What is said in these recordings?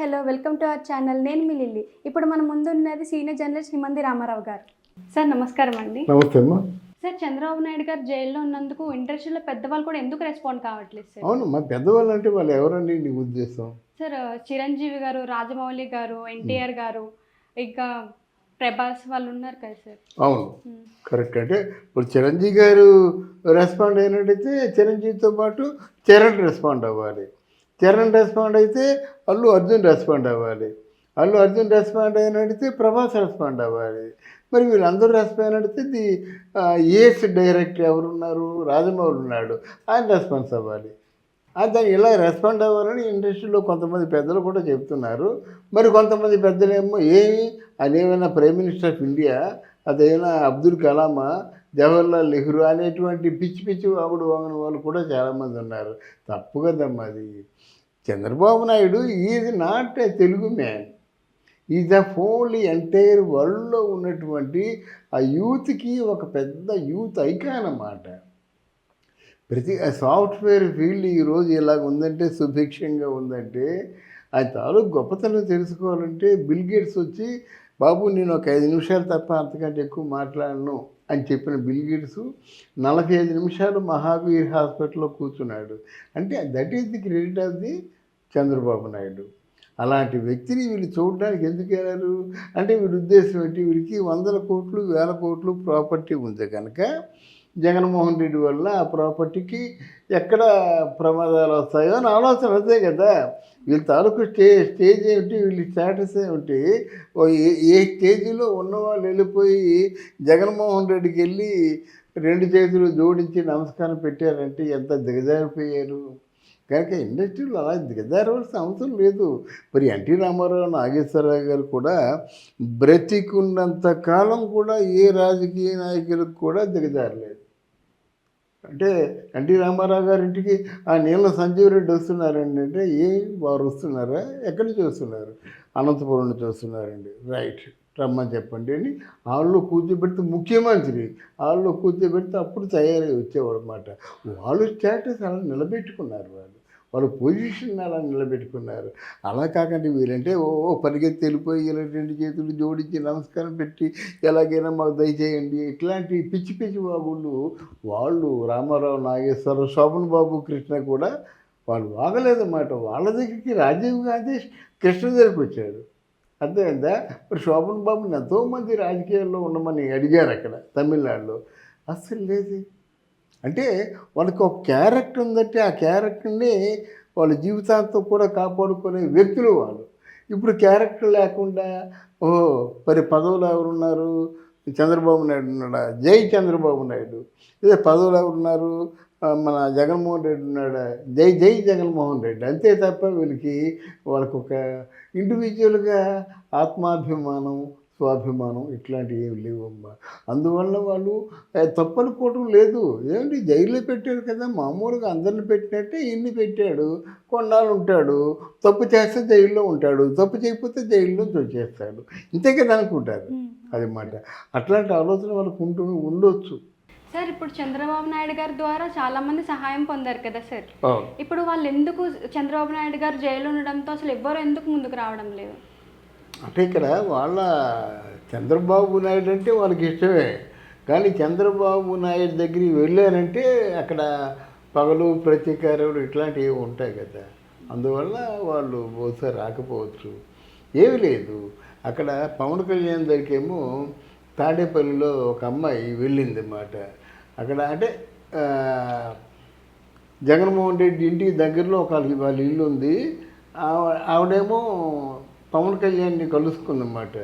Hello welcome to our channel. నేను మీ lily. ఇప్పుడు మన ముందు ఉన్నది సీనియర్ జర్నలిస్ట్ హిమంది రామారావు గారు. సార్ నమస్కారం అండి. నమస్తే అమ్మా. సార్ చంద్రబాబు నాయుడు గారు జైల్లో ఉన్నందుకు ఇండస్ట్రీలో పెద్దవాళ్ళు కూడా ఎందుకు రెస్పాండ్ కావట్లేదు సార్? అవును మా పెద్దవాళ్ళు అంటే వాళ్ళు ఎవరండి నీ ఉద్దేశం? సార్ చిరంజీవి గారు రాజమౌళి గారు ఎన్టీఆర్ గారు ఇంకా ప్రభాస్ వాళ్ళు ఉన్నారు కదా సార్. అవును. కరెక్ట్. అంటే ఇప్పుడు చిరంజీవి గారు రెస్పాండ్ అయినట్టయితే చిరంజీవితో పాటు చరణ్ రెస్పాండ్ అవ్వాలి. చరణ్ రెస్పాండ్ అయితే అల్లు అర్జున్ రెస్పాండ్ అవ్వాలి. అల్లు అర్జున్ రెస్పాండ్ అయినడితే ప్రభాస్ రెస్పాండ్ అవ్వాలి. మరి వీళ్ళందరూ రెస్పాండ్ అడితే ది ఏఎస్ డైరెక్టర్ ఎవరున్నారు? రాజమౌళి ఉన్నాడు. ఆయన రెస్పాన్స్ అవ్వాలి. దాన్ని ఇలా రెస్పాండ్ అవ్వాలని ఇండస్ట్రీలో కొంతమంది పెద్దలు కూడా చెప్తున్నారు. మరి కొంతమంది పెద్దలేమో ఏమి అదేమైనా ప్రైమ్ మినిస్టర్ ఆఫ్ ఇండియా అదేమైనా అబ్దుల్ కలామా జవహర్లాల్ నెహ్రూ అనేటువంటి పిచ్చి పిచ్చి వాగుడు వాగిన వాళ్ళు కూడా చాలామంది ఉన్నారు. తప్పు కదమ్మా అది. Chandrababu Naidu is not a Telugu man. ఈ ద ఫోన్లీ ఎంటైర్ వరల్డ్లో ఉన్నటువంటి ఆ యూత్కి ఒక పెద్ద యూత్ ఐకాన్ అన్నమాట. ప్రతి సాఫ్ట్వేర్ ఫీల్డ్ ఈరోజు ఇలాగ ఉందంటే సుభిక్షంగా ఉందంటే అది తాలూకు గొప్పతనం తెలుసుకోవాలంటే బిల్ గేట్స్ వచ్చి బాబు నేను ఒక ఐదు నిమిషాలు తప్ప అంతకంటే ఎక్కువ మాట్లాడను అని చెప్పిన బిల్ గేట్స్ నలభై ఐదు నిమిషాలు మహావీర్ హాస్పిటల్లో కూర్చున్నాడు. అంటే that is the credit of the Chandrababu Naidu. అలాంటి వ్యక్తిని వీళ్ళు చూడడానికి ఎందుకు వెళ్ళారు? అంటే వీడి ఉద్దేశం ఏంటి? వీరికి వందల కోట్లు వేల కోట్లు ప్రాపర్టీ ఉంది కనుక జగన్మోహన్ రెడ్డి వల్ల ఆ ప్రాపర్టీకి ఎక్కడ ప్రమాదాలు వస్తాయో అని ఆలోచన అదే కదా. వీళ్ళ తాలూకు స్టే స్టేజ్ ఏమిటి? వీళ్ళ స్టేటస్ ఏమిటి? ఏ ఏ స్టేజ్లో ఉన్నవాళ్ళు వెళ్ళిపోయి జగన్మోహన్ రెడ్డికి వెళ్ళి రెండు చేతులు జోడించి నమస్కారం పెట్టారంటే ఎంత దిగజారిపోయారు? కనుక ఇండస్ట్రీలో అలా దిగజారవలసిన అవసరం లేదు. మరి ఎన్టీ రామారావు నాగేశ్వరరావు గారు కూడా బ్రతికున్నంత కాలం కూడా ఏ రాజకీయ నాయకులకు కూడా దిగజారలేదు. అంటే ఎన్టీ రామారావు గారింటికి ఆ నీళ్ళ సంజీవరెడ్డి వస్తున్నారండి అంటే ఏ వారు వస్తున్నారా? ఎక్కడి నుంచి వస్తున్నారు? అనంతపురం నుంచి వస్తున్నారండి. రైట్. రమ్మని చెప్పండి అని వాళ్ళు కూర్చోబెడితే ముఖ్యమంత్రి వాళ్ళు కూర్చోబెడితే అప్పుడు తయారై వచ్చేవాడు అనమాట వాళ్ళు స్టేటస్ అలా నిలబెట్టుకున్నారు వాళ్ళు. వాళ్ళు పొజిషన్ అలా నిలబెట్టుకున్నారు. అలా కాకండి వీరంటే ఓ ఓ పరిగెత్తి వెళ్ళిపోయి ఇలా రెండు చేతులు జోడించి నమస్కారం పెట్టి ఎలాగైనా మాకు దయచేయండి. ఇట్లాంటి పిచ్చి పిచ్చి బాబులు వాళ్ళు రామారావు నాగేశ్వరరావు శోభన్ బాబు కృష్ణ కూడా వాళ్ళు వాగలేదన్నమాట వాళ్ళ దగ్గరికి రాజీవ్ గాంధీ కృష్ణ దగ్గరికి వచ్చాడు. అర్థమైందా? మరి శోభన్ బాబుని ఎంతోమంది రాజకీయాల్లో ఉండమని అడిగారు అక్కడ తమిళనాడులో. అస్సలు లేదు. అంటే వాళ్ళకి ఒక క్యారెక్టర్ ఉందంటే ఆ క్యారెక్టర్ని వాళ్ళ జీవితాంతం కూడా కాపాడుకునే వ్యక్తులు వాళ్ళు. ఇప్పుడు క్యారెక్టర్ లేకుండా ఓ మరి పదవులు ఎవరున్నారు? చంద్రబాబు నాయుడు ఉన్నాడా? జై చంద్రబాబు నాయుడు. ఇదే పదవులు ఎవరున్నారు? మన జగన్మోహన్ రెడ్డి ఉన్నాడా? జై జై జగన్మోహన్ రెడ్డి. అంతే తప్ప వీళ్ళకి వాళ్ళకొక ఒక ఇండివిజువల్గా ఆత్మాభిమానం స్వాభిమానం ఇట్లాంటివి ఏమి లేవమ్మా. అందువల్ల వాళ్ళు తప్పనుకోవటం లేదు. ఏమిటి జైల్లో పెట్టాడు కదా మామూలుగా అందరిని పెట్టినట్టే ఇన్ని పెట్టాడు కొన్నాళ్ళు ఉంటాడు తప్పు చేస్తే జైల్లో ఉంటాడు తప్పు చేయకపోతే జైల్లో వచ్చేస్తాడు ఇంతే కదా అనుకుంటారు. అది మాట. అట్లాంటి ఆలోచన వాళ్ళకు ఉంటూ ఉండొచ్చు. సార్ ఇప్పుడు చంద్రబాబు నాయుడు గారి ద్వారా చాలా మంది సహాయం పొందారు కదా సార్? ఇప్పుడు వాళ్ళు ఎందుకు చంద్రబాబు నాయుడు గారు జైల్లో ఉండడంతో అసలు ఎవ్వరు ఎందుకు ముందుకు రావడం లేదు? అంటే ఇక్కడ వాళ్ళ చంద్రబాబు నాయుడు అంటే వాళ్ళకి ఇష్టమే. కానీ చంద్రబాబు నాయుడు దగ్గరికి వెళ్ళారంటే అక్కడ పగలు ప్రతీకారాలు ఇట్లాంటివి ఉంటాయి కదా. అందువల్ల వాళ్ళు బహుశా రాకపోవచ్చు. ఏమీ లేదు. అక్కడ పవన్ కళ్యాణ్ దగ్గరికేమో తాడేపల్లిలో ఒక అమ్మాయి వెళ్ళింది అన్నమాట. అక్కడ అంటే జగన్మోహన్ రెడ్డి ఇంటికి దగ్గరలో ఒక వాళ్ళ ఇల్లు ఉంది. ఆవిడేమో పవన్ కళ్యాణ్ని కలుసుకుందన్నమాట.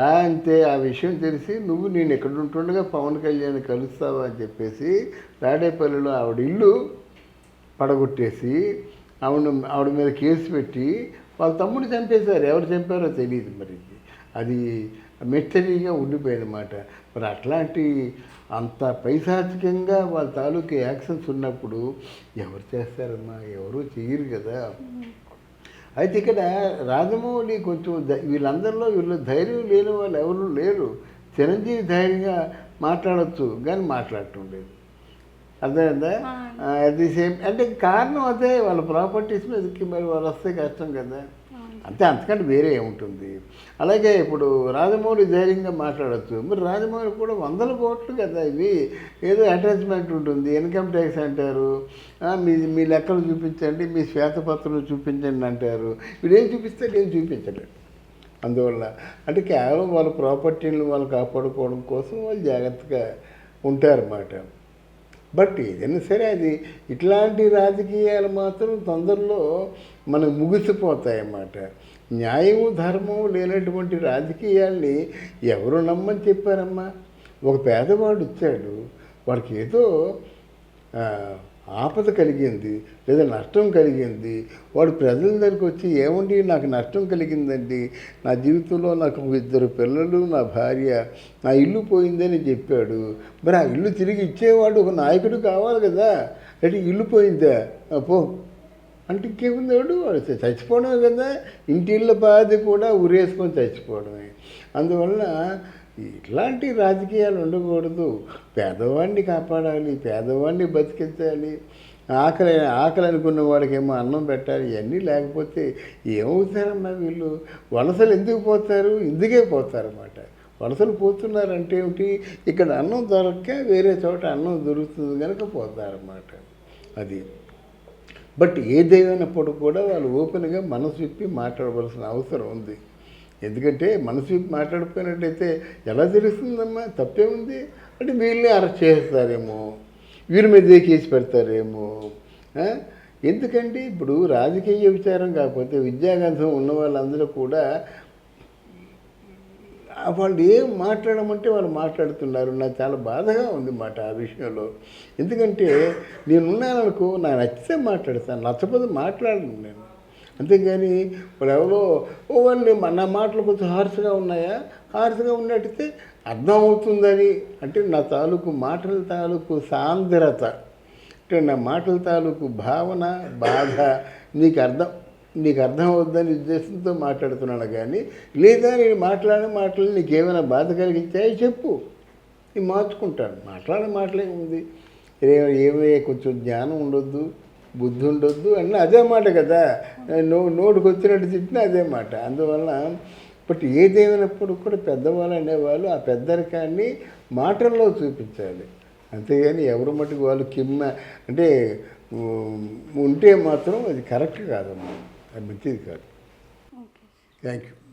అంతే ఆ విషయం తెలిసి నువ్వు నేను ఎక్కడ ఉంటుండగా పవన్ కళ్యాణ్ కలుస్తావా అని చెప్పేసి రాడేపల్లిలో ఆవిడ ఇల్లు పడగొట్టేసి ఆవిడ ఆవిడ మీద కేసు పెట్టి వాళ్ళ తమ్ముడు చంపేశారు. ఎవరు చంపారో తెలియదు మరి. అది మిస్టరీగా ఉండిపోయిందన్నమాట. మరి అట్లాంటి అంత పైశాచికంగా వాళ్ళ తాలూకు యాక్షన్స్ ఉన్నప్పుడు ఎవరు చేస్తారమ్మా? ఎవరు చేయరు కదా. అయితే ఇక్కడ రాజమౌళి కొంచెం వీళ్ళందరిలో వీళ్ళు ధైర్యం లేని వాళ్ళు ఎవరు లేరు. చిరంజీవి ధైర్యంగా మాట్లాడచ్చు కానీ మాట్లాడటం లేదు. అర్థమైందా? అట్ ది సేమ్ అంటే కారణం అదే వాళ్ళ ప్రాపర్టీస్ మీదకి మరి వాళ్ళు వస్తే కష్టం కదా. అంతే అంతకంటే వేరే ఏముంటుంది? అలాగే ఇప్పుడు రాజమౌళి ధైర్యంగా మాట్లాడచ్చు. మరి రాజమౌళి కూడా వందల కోట్లు కదా ఇవి. ఏదో అటాచ్మెంట్ ఉంటుంది. ఇన్కమ్ ట్యాక్స్ అంటారు. మీ మీ లెక్కలు చూపించండి మీ శ్వేతపత్రం చూపించండి అంటారు. వీడు ఏం చూపిస్తాడు? ఏం చూపించలేడు. అందువల్ల అంటే కేవలం వాళ్ళ ప్రాపర్టీని వాళ్ళు కాపాడుకోవడం కోసం వాళ్ళు జాగ్రత్తగా ఉంటారన్నమాట. బట్ ఏదైనా సరే అది ఇట్లాంటి రాజకీయాలు మాత్రం తొందరలో మనకు ముగిసిపోతాయన్నమాట. న్యాయము ధర్మము లేనటువంటి రాజకీయాల్ని ఎవరు నమ్మని చెప్పారమ్మా. ఒక పేదవాడు వచ్చాడు వాడికి ఏదో ఆపద కలిగింది లేదా నష్టం కలిగింది. వాడు ప్రజల దగ్గరికి వచ్చి ఏమండి నాకు నష్టం కలిగిందండి. నా జీవితంలో నాకు ఇద్దరు పిల్లలు నా భార్య నా ఇల్లు పోయిందని చెప్పాడు. మరి ఆ ఇల్లు తిరిగి ఇచ్చేవాడు ఒక నాయకుడు కావాలి కదా. అంటే ఇల్లు పోయిందా? పో. అంటే ఇంకేముంది వాడు వాడు చచ్చిపోవడమే కదా. ఇంటిళ్ళ బాధ కూడా ఉరేసుకొని చచ్చిపోవడమే. అందువల్ల ఇట్లాంటి రాజకీయాలు ఉండకూడదు. పేదవాడిని కాపాడాలి పేదవాడిని బతికించాలి. ఆకలి ఆకలి అనుకున్న వాడికేమో అన్నం పెట్టాలి ఇవన్నీ లేకపోతే ఏమవుతారమ్మా వీళ్ళు? వలసలు ఎందుకు పోతారు? ఇందుకే పోతారన్నమాట. వలసలు పోతున్నారంటే ఏమిటి? ఇక్కడ అన్నం దొరక్క వేరే చోట అన్నం దొరుకుతుంది కనుక పోతారన్నమాట. అది. బట్ ఏదేమైనప్పుడు కూడా వాళ్ళు ఓపెన్గా మనసు విప్పి మాట్లాడవలసిన అవసరం ఉంది. ఎందుకంటే మనసు విప్పి మాట్లాడిపోయినట్టయితే ఎలా తెలుస్తుందమ్మా తప్పే ఉంది. అంటే వీళ్ళని అరెస్ట్ చేస్తారేమో వీరి మీద కేసు పెడతారేమో? ఎందుకంటే ఇప్పుడు రాజకీయ విచారం కాకపోతే విద్యాగంధం ఉన్న వాళ్ళందరూ కూడా వాళ్ళు ఏం మాట్లాడమంటే వాళ్ళు మాట్లాడుతున్నారు. నాకు చాలా బాధగా ఉంది మాట ఆ విషయంలో. ఎందుకంటే నేనున్నాననుకో నాకు నచ్చితే మాట్లాడతాను నచ్చకపోతే మాట్లాడను నేను. అంతేగాని ఇప్పుడు ఎవరో ఓ వాళ్ళు నా మాటలు కొంచెం హార్స్గా ఉన్నాయా? హార్స్గా ఉన్నట్టయితే అర్థమవుతుందని. అంటే నా తాలూకు మాటల తాలూకు సాంద్రత. అంటే నా మాటల తాలూకు భావన బాధ నీకు అర్థం నీకు అర్థం అవుద్దని ఉద్దేశంతో మాట్లాడుతున్నాను కానీ లేదా నేను మాట్లాడిన మాటలు నీకు ఏమైనా బాధ కలిగించాయో చెప్పు. నేను మార్చుకుంటాను. మాట్లాడే మాటలే ఉంది. ఏ- ఏమే కొంచెం జ్ఞానం ఉండొద్దు బుద్ధి ఉండొద్దు అన్న అదే మాట కదా. నో నోటికి వచ్చినట్టు తిట్టిన అదే మాట. అందువల్ల బట్ ఏదేమైనప్పుడు కూడా పెద్దవాళ్ళు అనేవాళ్ళు ఆ పెద్దరికాన్ని మాటల్లో చూపించాలి. అంతేగాని ఎవరు మటుకు వాళ్ళు కిమ్మ అంటే ఉంటే మాత్రం అది కరెక్ట్ కాదమ్మా. and Manchirikar. Okay. Thank you.